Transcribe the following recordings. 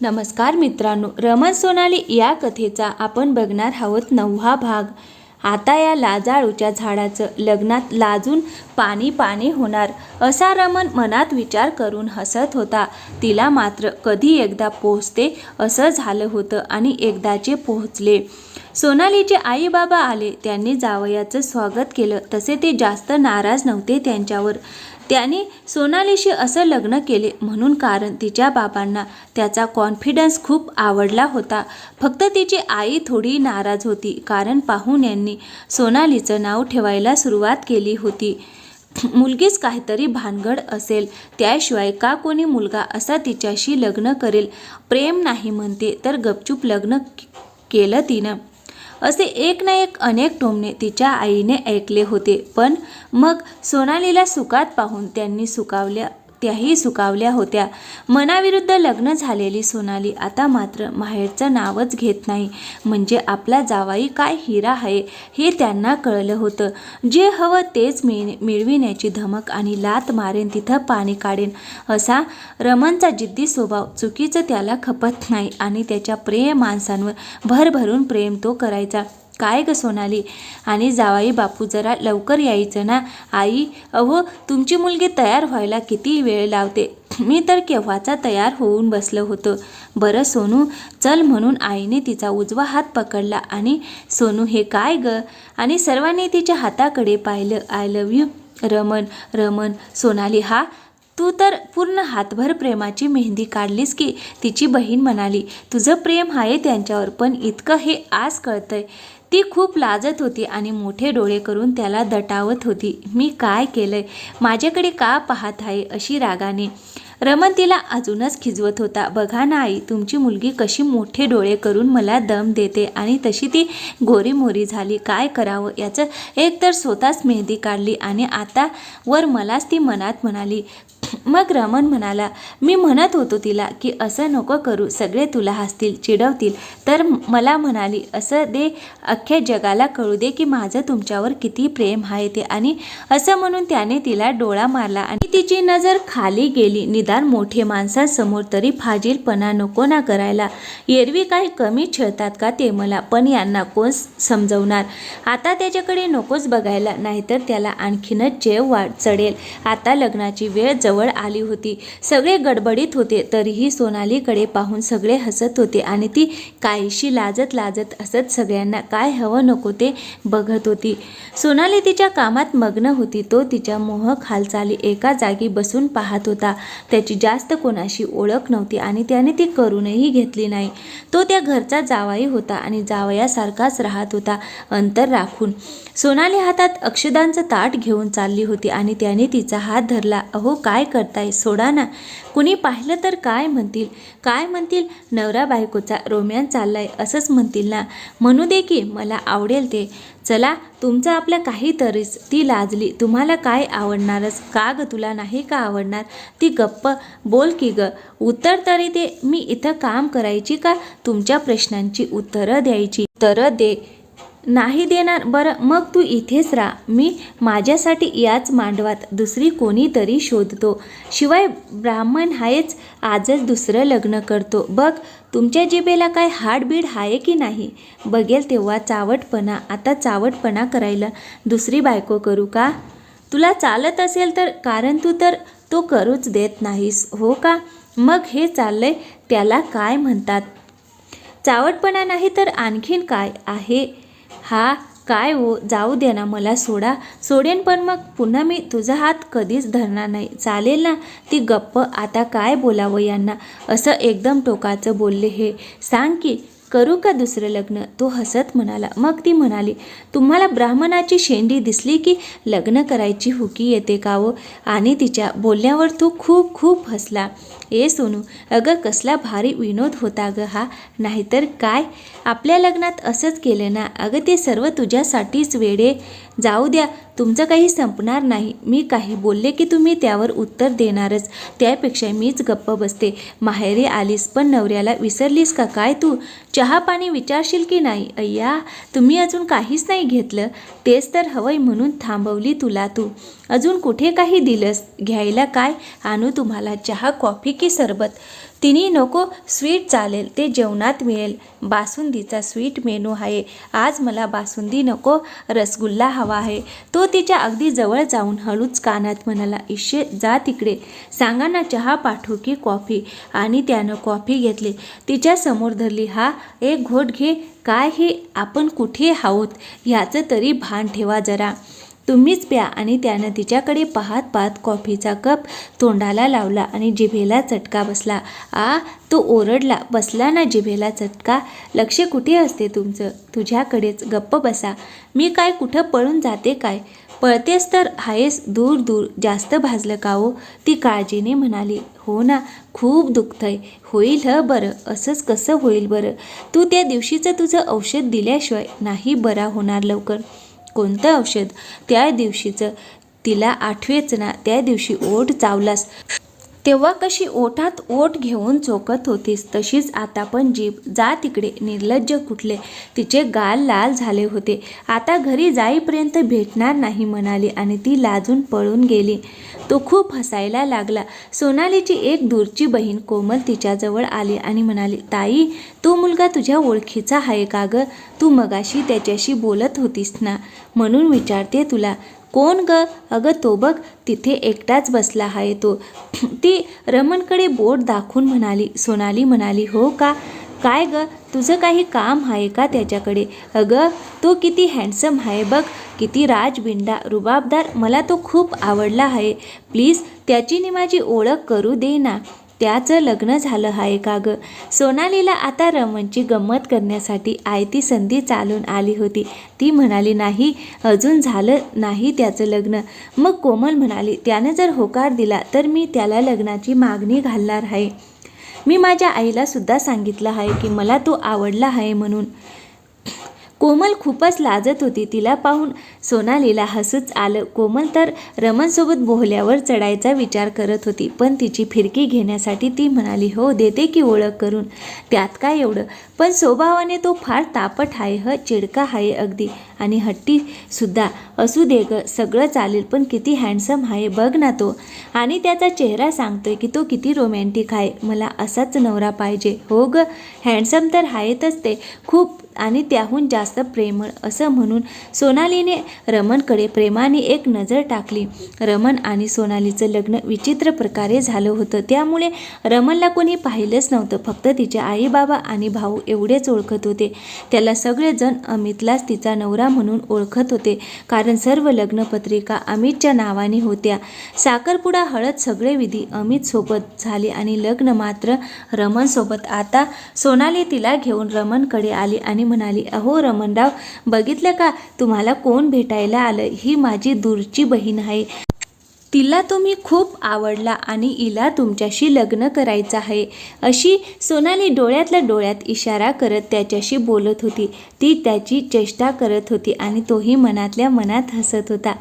नमस्कार मित्रांनो रमण सोनाली या कथेचा आपण बघणार आहोत नववा भाग. आता या लाजाळूच्या झाडाचं लग्नात लाजून पाणी पाणी होणार असा रमण मनात विचार करून हसत होता. तिला मात्र कधी एकदा पोहोचते असं झालं होतं आणि एकदाचे पोहोचले. सोनालीचे आई बाबा आले. त्यांनी जावयाचं स्वागत केलं. तसे ते जास्त नाराज नव्हते त्यांच्यावर. त्यांनी सोनालीशी असं लग्न केले म्हणून कारण तिच्या बाबांना त्याचा कॉन्फिडन्स खूप आवडला होता. फक्त तिची आई थोडी नाराज होती. कारण पाहुण्यांनी सोनालीचं नाव ठेवायला सुरुवात केली होती. मुलगीच काहीतरी भानगड असेल. त्याशिवाय का कोणी मुलगा असा तिच्याशी लग्न करेल? प्रेम नाही म्हणते तर गपचूप लग्न केलं तिनं. असे एक ना एक अनेक टोमणे तिच्या आईने ऐकले होते. पण मग सोनालीला सुखात पाहून त्यांनी सुकावल्या त्याही सुकावल्या होत्या. मनाविरुद्ध लग्न झालेली सोनाली आता मात्र माहेरचं नावच घेत नाही. म्हणजे आपला जावाई काय हिरा आहे हे त्यांना कळलं होतं. जे हवं तेच मिळ मिळविण्याची धमक आणि लात मारेन तिथं पाणी काढेन. असा रमणचा जिद्दी स्वभाव चुकीचं त्याला खपत नाही आणि त्याच्या प्रेम माणसांवर भरभरून प्रेम तो करायचा. काय ग सोनाली? आणि जावाई बापू जरा लवकर यायचं ना? आई अहो तुमची मुलगी तयार व्हायला किती वेळ लावते? मी तर केव्हाचा तयार होऊन बसलं होतं. बरं सोनू चल म्हणून आईने तिचा उजवा हात पकडला. आणि सोनू हे काय ग? आणि सर्वांनी तिच्या हाताकडे पाहिलं. I love you Raman Raman Sonali हा? तू तर पूर्ण हातभर प्रेमाची मेहंदी काढलीस की? तिची बहीण म्हणाली तुझं प्रेम आहे त्यांच्यावर पण इतकं हे आज कळतंय. ती खूप लाजत होती आणि मोठे डोळे करून त्याला दटावत होती. मी काय केलंय? माझ्याकडे का पाहत आहे? अशी रागाने. रमन तिला अजूनच खिजवत होता. बघा ना आई तुमची मुलगी कशी मोठे डोळे करून मला दम देते आणि तशी ती गोरीमोरी झाली. काय करावं? याचं एक तर स्वतःच मेहंदी काढली आणि आता वर मलाच ती मनात म्हणाली मग रमण म्हणाला मी म्हणत होतो तिला की असं नको करू सगळे तुला हसतील चिडवतील. तर मला म्हणाली असं दे अख्ख्या जगाला कळू दे की माझं तुमच्यावर किती प्रेम आहे ते. आणि असं म्हणून त्याने तिला डोळा मारला आणि तिची नजर खाली गेली. निदान मोठे माणसांसमोर तरी फाजीलपणा नको ना करायला. एरवी काही कमी छळतात का ते मला पण यांना कोण समजवणार? आता त्याच्याकडे नकोच बघायला नाहीतर त्याला आणखीनच जेव वाढ चढेल. आता लग्नाची वेळ जवळ आली होती. सगळे गडबडीत होते तरीही सोनालीकडे पाहून सगळे हसत होते आणि ती काहीशी लाजत लाजत असत सगळ्यांना काय हवं नको ते बघत होती. सोनाली तिच्या कामात मग्न होती तो तिच्या मोहक हालचाली एका जागी बसून पाहत होता. त्याची जास्त कोणाशी ओळख नव्हती आणि त्याने ती करूनही घेतली नाही. तो त्या घरचा जावाई होता आणि जावयासारखाच राहत होता अंतर राखून. सोनाली हातात अक्षदांचं ताट घेऊन चालली होती आणि त्याने तिचा हात धरला अहो काय करताय? सोडा ना. कुणी पाहिलं तर काय म्हणतील? काय म्हणतील? नवरा बायकोचा रोम्यान चाललाय असंच म्हणतील ना. म्हणू दे की मला आवडेल ते. चला तुमचं आपल्या काहीतरीच. ती लाजली. तुम्हाला काय आवडणारच? का ग तुला नाही का आवडणार? ती गप्प. बोल की ग. उत्तर तरी दे. मी इथं काम करायची का? तुमच्या प्रश्नांची उत्तरं द्यायची. उत्तरं दे. नाही देणार. बरं मग तू इथेच राहा. मी माझ्यासाठी याच मांडवात दुसरी कोणीतरी शोधतो. शिवाय ब्राह्मण आहेच आजच दुसरं लग्न करतो. बघ तुमच्या जिबेला काय हाडबीड आहे की नाही? बघेल तेव्हा चावटपणा. आता चावटपणा करायला दुसरी बायको करू का? तुला चालत असेल तर कारण तू तर तो करूच देत नाहीस हो का? मग हे चाललंय त्याला काय म्हणतात? चावटपणा नाही तर आणखीन काय आहे? हा काय हो जाऊ दे ना मला सोडा. सोडेन पण मग. पुन्हा मी तुझा हात कधीच धरणार नाही. चालेल ना? ती गप्प. आता काय बोलावं यांना? असं एकदम टोकाचं बोलले हे. सांग की करू का दुसरं लग्न? तो हसत म्हणाला. मग ती म्हणाली तुम्हाला ब्राह्मणाची शेंडी दिसली की लग्न करायची हुकी येते का हो आणि तिच्या बोलण्यावर तो खूप खूप हसला. ए सोनू अगं कसला भारी विनोद होता ग हा. नाहीतर काय? आपल्या लग्नात असंच केलं ना. अगं ते सर्व तुझ्यासाठीच वेडे. जाऊ द्या तुमचं काही संपणार नाही. मी काही बोलले की तुम्ही त्यावर उत्तर देणारच. त्यापेक्षा मीच गप्प बसते. माहेरी आलीस पण नवऱ्याला विसरलीस का काय तू? चहा पाणी विचारशील की नाही? अय्या तुम्ही अजून काहीच नाही घेतलं. तेच तर हवंय म्हणून थांबवली तुला तू. अजून कुठे काही दिलंस? घ्यायला काय? आणू तुम्हाला चहा कॉफी की सरबत? तिन्ही नको. स्वीट चालेल ते जेवणात मिळेल. बासुंदीचा स्वीट मेनू आहे. आज मला बासुंदी नको रसगुल्ला हवा आहे. तो तिच्या अगदी जवळ जाऊन हळूच कानात म्हणाला इशे जा तिकडे. सांगा ना चहा पाठवू की कॉफी. आणि त्यानं कॉफी घेतली. तिच्या समोर धरली हा एक घोट घे. काय हे? आपण कुठे आहोत? ह्याचं तरी भान ठेवा जरा. तुम्हीच प्या आणि त्यानं तिच्याकडे पाहत पाहत कॉफीचा कप तोंडाला लावला आणि जिभेला चटका बसला. आ तो ओरडला बसला ना जिभेला चटका. लक्ष कुठे असते तुमचं? तुझ्याकडेच गप्प बसा. मी काय कुठं पळून जाते काय? पळतेस तर हायेस दूर दूर. जास्त भाजलं का हो? ती काळजीने म्हणाली हो ना खूप दुखतंय. होईल ह बरं. असंच कसं होईल बरं? तू त्या दिवशीचं तुझं औषध दिल्याशिवाय नाही बरा होणार लवकर. कोणतं औषध? त्या दिवशीचं तिला आठवेच ना. त्या दिवशी ओढ चावलास. तेव्हा कशी ओठात ओठ घेऊन चोकत होतीस तशीच आता पण जीभ. जा तिकडे. निर्लज्ज कुठले? तिचे गाल लाल झाले होते. आता घरी जाईपर्यंत भेटणार नाही म्हणाली आणि ती लाजून पळून गेली. तो खूप हसायला लागला. सोनालीची एक दूरची बहीण कोमल तिच्याजवळ आली आणि म्हणाली ताई तो मुलगा तुझ्या ओळखीचा आहे का गं? तू मगाशी त्याच्याशी बोलत होतीस ना? म्हणून विचारते तुला. कोण ग? अगं तो बघ तिथे एकटाच बसला आहे तो. ती रमणकडे बोट दाखवून म्हणाली सोनाली म्हणाली हो का? काय ग? तुझं काही काम आहे का त्याच्याकडे? अगं तो किती हँडसम आहे बघ किती राजबिंडा रुबाबदार मला तो खूप आवडला आहे. प्लीज त्याची नि माझी ओळख करू दे ना. त्याचं लग्न झालं आहे का गं? सोनालीला आता रमणची गंमत करण्यासाठी आयती संधी चालून आली होती. ती म्हणाली नाही अजून झालं नाही त्याचं लग्न. मग कोमल म्हणाली त्यानं जर होकार दिला तर मी त्याला लग्नाची मागणी घालणार आहे मी माझ्या आईला सुद्धा सांगितलं आहे की मला तो आवडला आहे म्हणून. कोमल खूपच लाजत होती. तिला पाहून सोनालीला हसूच आलं. कोमल तर रमनसोबत बोहल्यावर चढायचा विचार करत होती पण तिची फिरकी घेण्यासाठी ती म्हणाली हो देते की ओळख करून. त्यात काय एवढं? पण स्वभावाने तो फार तापट आहे ह चिडका आहे अगदी. आणि हट्टीसुद्धा असू दे ग सगळं चालेल पण किती हँडसम आहे बघ ना तो. आणि त्याचा चेहरा सांगतोय की तो किती रोमॅन्टिक आहे. मला असाच नवरा पाहिजे. हो ग हँडसम तर आहेतच ते. खूप आणि त्याहून जास्त प्रेमळ असं म्हणून सोनालीने रमणकडे प्रेमाने एक नजर टाकली. रमण आणि सोनालीचं लग्न विचित्र प्रकारे झालं होतं. त्यामुळे रमणला कोणी पाहिलंच नव्हतं. फक्त तिचे आई बाबा आणि भाऊ एवढेच ओळखत होते. त्याला सगळेजण अमितलाच तिचा नवरा म्हणून ओळखत होते. कारण सर्व लग्नपत्रिका अमितच्या नावाने होत्या. साखरपुडा हळद सगळे विधी अमितसोबत झाले आणि लग्न मात्र रमणसोबत. आता सोनाली तिला घेऊन रमणकडे आली आणि म्हणाली अहो रमणराव बघितलं का? तुम्हाला कोण भेटायला आलं? ही माझी दूरची बहीण आहे. तिला तुम्ही खूप आवडला आणि हिला तुमच्याशी लग्न करायचं आहे अशी सोनाली डोळ्यातल्या डोळ्यात इशारा करत त्याच्याशी बोलत होती. ती त्याची चेष्टा करत होती आणि तोही मनातल्या मनात हसत होता.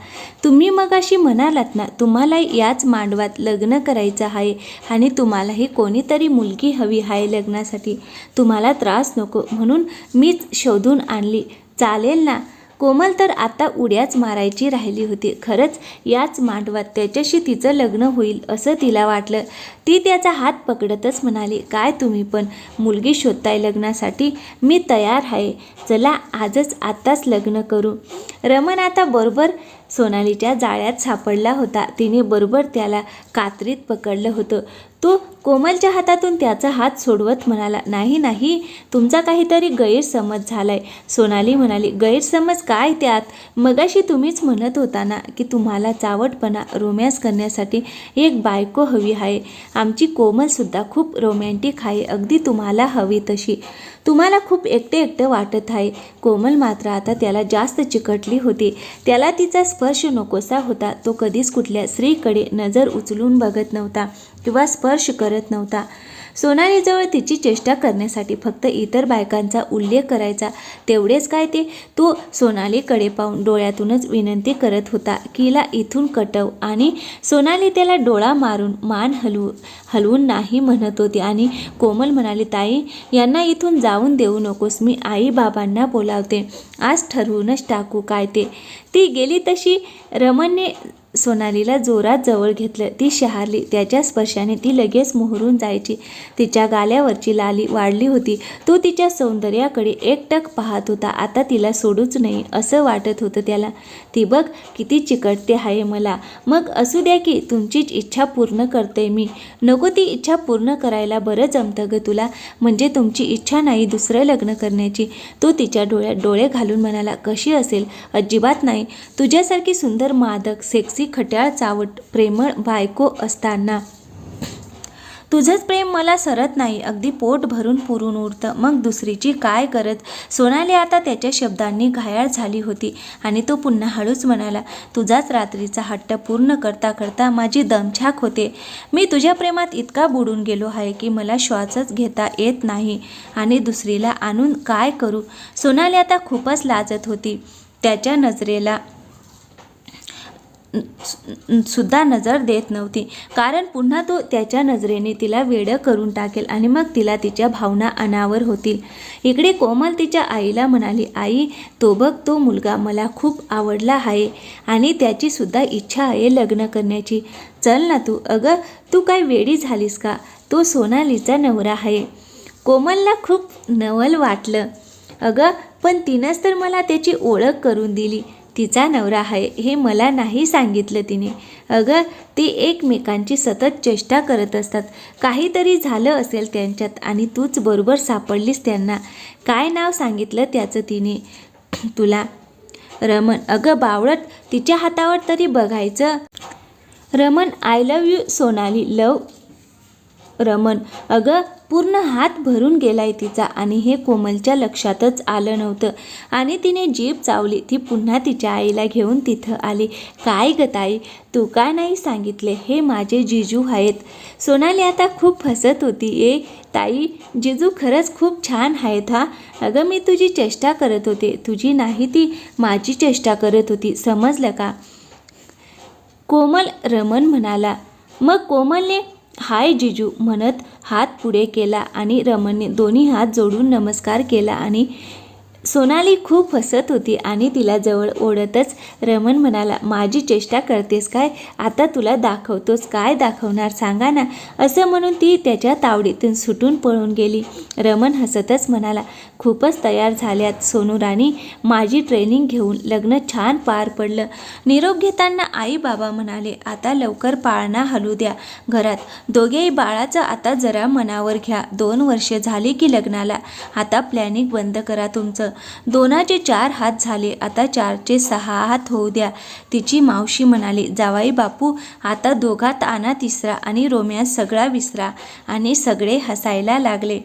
तुम्ही मग अशी म्हणालात ना तुम्हाला याच मांडवात लग्न करायचं आहे आणि तुम्हालाही कोणीतरी मुलगी हवी आहे लग्नासाठी. तुम्हाला त्रास नको म्हणून मीच शोधून आणली. चालेल ना? कोमल तर आता उड्याच मारायची राहिली होती. खरंच याच मांडवात त्याच्याशी तिचं लग्न होईल असं तिला वाटलं. ती त्याचा हात पकडतच म्हणाली काय तुम्ही पण मुलगी शोधताय लग्नासाठी मी तयार आहे. चला आजच आत्ताच लग्न करू. रमण आता बरोबर सोनालीच्या जाळ्यात सापडला होता. तिने बरोबर त्याला कात्रीत पकडलं होतं. तो कोमलच्या हातातून त्याचा हात सोडवत म्हणाला नाही नाही तुमचा काहीतरी गैरसमज झालाय. सोनाली म्हणाली गैरसमज काय त्यात? मगाशी तुम्हीच म्हणत होता ना की तुम्हाला चावटपणा रोमॅन्स करण्यासाठी एक बायको हवी आहे. आमची कोमलसुद्धा खूप रोमॅन्टिक आहे अगदी तुम्हाला हवी तशी. तुम्हाला खूप एकटे एकटं वाटत आहे. कोमल मात्र आता त्याला जास्त चिकटली होती. त्याला तिचा स्पर्श नकोसा होता. तो कधीच कुठल्या स्त्रीकडे नजर उचलून बघत नव्हता किंवा स्पर्श करत नव्हता. सोनालीजवळ तिची चेष्टा करण्यासाठी फक्त इतर बायकांचा उल्लेख करायचा तेवढेच काय ते? तो सोनालीकडे पाहून डोळ्यातूनच विनंती करत होता कीला इथून कटव आणि सोनाली त्याला डोळा मारून मान हलवू हलवून नाही म्हणत होती आणि कोमल म्हणाली ताई यांना इथून जाऊन देऊ नकोस मी आई बाबांना बोलावते. आज ठरवूनच टाकू काय ते? ती गेली तशी रमणने सोनालीला जोरात जवळ घेतलं. ती शहारली. त्याच्या स्पर्शाने ती लगेच मोहरून जायची. तिच्या गाल्यावरची लाली वाढली होती. तो तिच्या सौंदर्याकडे एकटक पाहत होता. आता तिला सोडूच नाही असं वाटत होतं त्याला. ती बघ किती चिकटते आहे मला. मग असू द्या की तुमचीच इच्छा पूर्ण करते मी. नको ती इच्छा पूर्ण करायला बरं जमतं ग तुला. म्हणजे तुमची इच्छा नाही दुसरं लग्न करण्याची. तो तिच्या डोळ्यात डोळे घालून म्हणाला कशी असेल? अजिबात नाही. तुझ्यासारखी सुंदर मादक सेक्सी खट्याळ चावट प्रेमळ बायको असताना. तुझंच प्रेम मला सरत नाही अगदी पोट भरून पुरून उरतं. मग दुसरीची काय करत? सोनाली आता त्याच्या शब्दांनी घायाळ झाली होती आणि तो पुन्हा हळूच म्हणाला तुझाच रात्रीचा हट्ट पूर्ण करता करता माझी दमछाक होते. मी तुझ्या प्रेमात इतका बुडून गेलो आहे की मला श्वासच घेता येत नाही आणि दुसरीला आणून काय करू? सोनाली आता खूपच लाजत होती. त्याच्या नजरेला सुद्धा नजर देत नव्हती. कारण पुन्हा तो त्याच्या नजरेने तिला वेडं करून टाकेल आणि मग तिला तिच्या भावना अनावर होतील. इकडे कोमल तिच्या आईला म्हणाली आई तो बघ तो मुलगा मला खूप आवडला आहे आणि त्याची सुद्धा इच्छा आहे लग्न करण्याची. चल ना तू. अगं तू काय वेडी झालीस का? तो सोनालीचा नवरा आहे. कोमलला खूप नवल वाटलं. अगं पण तिनंच तर मला त्याची ओळख करून दिली. तिचा नवरा आहे हे मला नाही सांगितलं तिने. अगं ते एकमेकांची सतत चेष्टा करत असतात. काहीतरी झालं असेल त्यांच्यात आणि तूच बरोबर सापडलीस त्यांना. काय नाव सांगितलं त्याचं तिने? तुला. रमन अगं बावळत तिच्या हातावर तरी बघायचं. Raman I love you Sonali. Love. Raman अगं पूर्ण हात भरून गेलाय तिचा आणि हे कोमलच्या लक्षातच आलं नव्हतं. आणि तिने जीभ चावली. ती पुन्हा तिच्या आईला घेऊन तिथं आली. काय ग ताई? तू का नाही सांगितले? हे माझे जिजू आहेत. सोनाली आता खूप फसत होती. ए ताई जिजू खरंच खूप छान आहेत हा. अगं मी तुझी चेष्टा करत होते. तुझी नाही ती माझी चेष्टा करत होती. समजलं का? कोमल रमन म्हणाला. मग कोमलने हाय जिजू म्हणत हात पुढे केला आणि रमणने दोन्ही हात जोडून नमस्कार केला आणि सोनाली खूप हसत होती आणि तिला जवळ ओढतच रमण म्हणाला माझी चेष्टा करतेस काय? आता तुला दाखवतोस काय दाखवणार सांगा ना. असं म्हणून ती त्याच्या तावडीतून सुटून पळून गेली. रमण हसतच म्हणाला खूपच तयार झाल्यात सोनू राणी. माझी ट्रेनिंग घेऊन लग्न छान पार पडलं. निरोप घेताना आई बाबा म्हणाले आता लवकर पाळणा हलू द्या घरात. दोघेही बाळाचं आता जरा मनावर घ्या. दोन वर्षे झाली की लग्नाला. आता प्लॅनिंग बंद करा तुमचं. दोनाचे चार हात झाले आता चारचे सहा हात होऊ द्या. तिची मावशी म्हणाली जावाई बापू आता दोघात आणा तिसरा आणि रोम्यास सगळा विसरा. आणि सगळे हसायला लागले.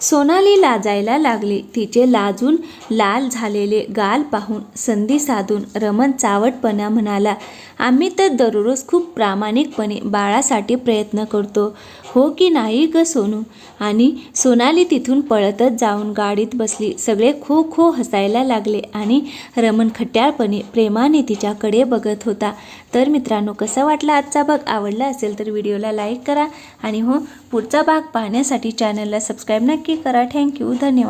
सोनाली लाजायला लागली. तिचे लाजून लाल झालेले गाल पाहून संधी साधून रमन चावटपणा म्हणाला आम्ही तर दररोज खूप प्रामाणिकपणे बाळासाठी प्रयत्न करतो. हो की नाही ग सोनू? आणि सोनाली तिथून पळतच जाऊन गाडीत बसली. सगळे खो खो हसायला लागले आणि रमन खट्याळपणे प्रेमाने तिच्याकडे बघत होता. तर मित्रांनो कसा वाटला आजचा भाग? आवडला असेल तर व्हिडिओला लाईक करा आणि हो पुढचा भाग पाहण्यासाठी चॅनलला सबस्क्राईब नक्की करा. थँक्यू धन्यवाद.